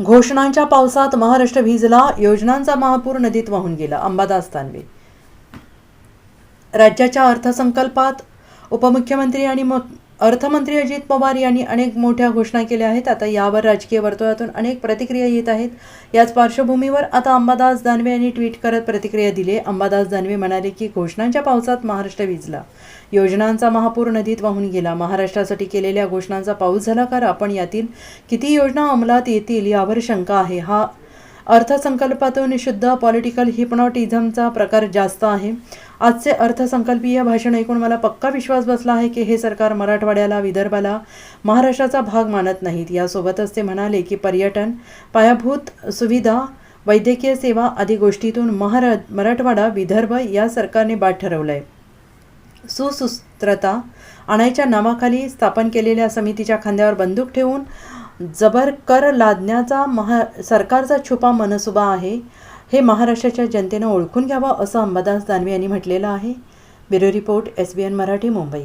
घोषणांच्या पावसात महाराष्ट्र भिजला योजनांचा महापूर नदीत वाहून गेला अंबादास दानवे. राज्याच्या अर्थसंकल्पात उपमुख्यमंत्री आणि म अर्थमंत्री अजित पवार यांनी अनेक मोठ्या घोषणा केल्या आहेत. आता यावर राजकीय वर्तुळातून अनेक प्रतिक्रिया येत आहेत. याच पार्श्वभूमीवर आता अंबादास दानवे यांनी ट्विट करत प्रतिक्रिया दिली. अंबादास दानवे म्हणाले की घोषणांच्या पावसात महाराष्ट्र विजला. योजनांचा महापूर नदीत वाहून गेला. महाराष्ट्रासाठी केलेल्या घोषणांचा पाऊस झाला कारण पण यातील किती योजना अंमलात येतील यावर शंका आहे. हा अर्थसंकल्पातून शुद्ध पॉलिटिकल हिप्नॉटिझमचा प्रकार जास्त आहे. आजचे अर्थसंकल्पीय भाषण ऐकून मला पक्का विश्वास बसला आहे की हे सरकार मराठवाड्याला विदर्भाला महाराष्ट्राचा भाग मानत नाहीत. यासोबतच ते म्हणाले की पर्यटन पायाभूत सुविधा वैद्यकीय सेवा आदी गोष्टीतून महारा मराठवाडा विदर्भ या सरकारने बाद ठरवलं आहे सुसूत्रता आणायच्या नावाखाली स्थापन केलेल्या समितीच्या खांद्यावर बंदूक ठेवून जबर कर लादण्याचा महा सरकारचा छुपा मनसुबा आहे. हे महाराष्ट्राच्या जनतेनं ओळखून घ्यावं असं अंबादास दानवे यांनी म्हटलेलं आहे. Bureau report S B N Marathi Mumbai.